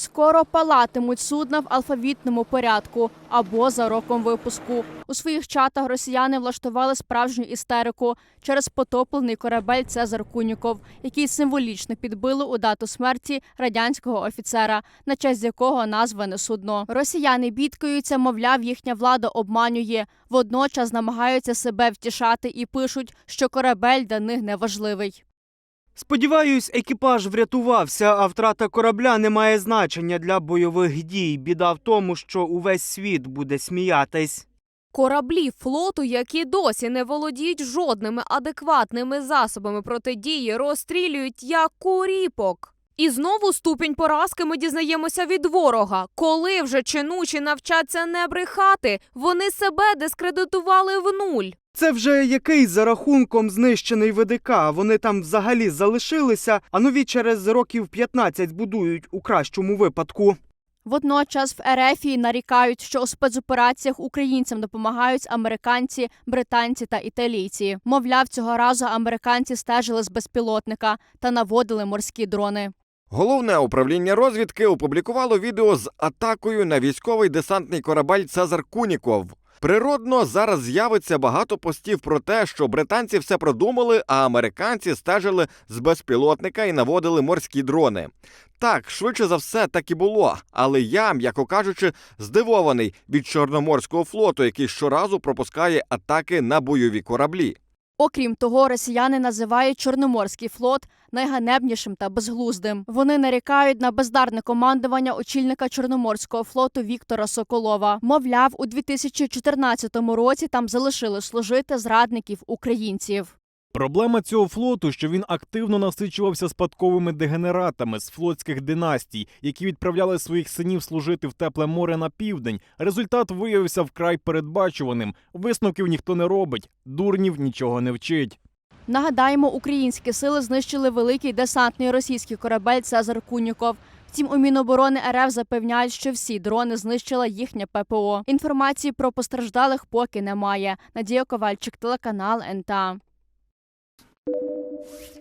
Скоро палатимуть судна в алфавітному порядку або за роком випуску. У своїх чатах росіяни влаштували справжню істерику через потоплений корабель Цезар Куніков, який символічно підбили у дату смерті радянського офіцера, на честь якого назване судно. Росіяни бідкаються, мовляв, їхня влада обманює. Водночас намагаються себе втішати і пишуть, що корабель для них не важливий. Сподіваюсь, екіпаж врятувався, а втрата корабля не має значення для бойових дій. Біда в тому, що увесь світ буде сміятись. Кораблі флоту, які досі не володіють жодними адекватними засобами протидії, розстрілюють як куріпок. І знову ступінь поразки ми дізнаємося від ворога. Коли вже чинучі навчаться не брехати, вони себе дискредитували в нуль. Це вже який за рахунком знищений ВДК. Вони там взагалі залишилися, а нові через років 15 збудують у кращому випадку. Водночас в Ерефії нарікають, що у спецопераціях українцям допомагають американці, британці та італійці. Мовляв, цього разу американці стежили з безпілотника та наводили морські дрони. Головне управління розвідки опублікувало відео з атакою на військовий десантний корабель Цезар Куніков. Природно, зараз з'явиться багато постів про те, що британці все продумали, а американці стежили з безпілотника і наводили морські дрони. Так, швидше за все, так і було. Але я, м'яко кажучи, здивований від Чорноморського флоту, який щоразу пропускає атаки на бойові кораблі. Окрім того, росіяни називають Чорноморський флот найганебнішим та безглуздим. Вони нарікають на бездарне командування очільника Чорноморського флоту Віктора Соколова. Мовляв, у 2014 році там залишили служити зрадників українців. Проблема цього флоту, що він активно насичувався спадковими дегенератами з флотських династій, які відправляли своїх синів служити в тепле море на південь. Результат виявився вкрай передбачуваним. Висновків ніхто не робить, дурнів нічого не вчить. Нагадаємо, українські сили знищили великий десантний російський корабель Цезар Куніков. Втім, у Міноборони РФ запевняють, що всі дрони знищила їхнє ППО. Інформації про постраждалих поки немає. Надія Ковальчик, телеканал НТА. Thank you.